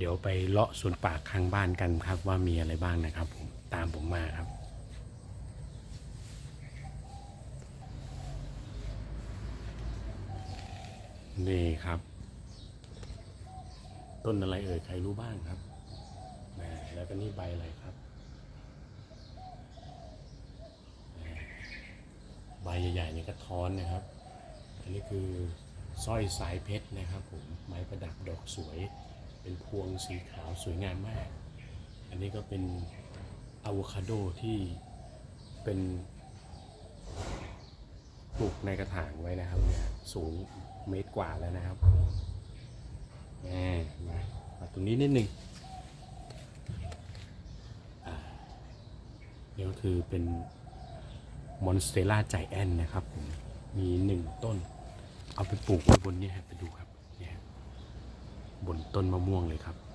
เดี๋ยวไปเลาะสวนป่าข้างบ้านกันครับว่ามีอะไรบ้างนะครับผมตามผมมาครับ นี่ครับ ต้นอะไรเอ่ยใครรู้บ้างครับแล้วก็นี่ใบอะไรครับ ใบใหญ่ๆนี่กระท้อนนะครับ อันนี้คือสร้อยสายเพชรนะครับผมไม้ประดับดอกสวย เป็นพวงสีขาวสวยงามมาก อันนี้ก็เป็นอะโวคาโดที่เป็นปลูกในกระถางไว้นะครับเนี่ยสูงเมตรกว่าแล้วนะครับมามาตรงนี้นิดนึงนี่ก็คือเป็นมอนสเตล่าใจแอนนะครับผมมีหนึ่งต้น เอาไปปลูกไว้บนนี้ครับไปดูครับ ต้นมะม่วงเลยครับ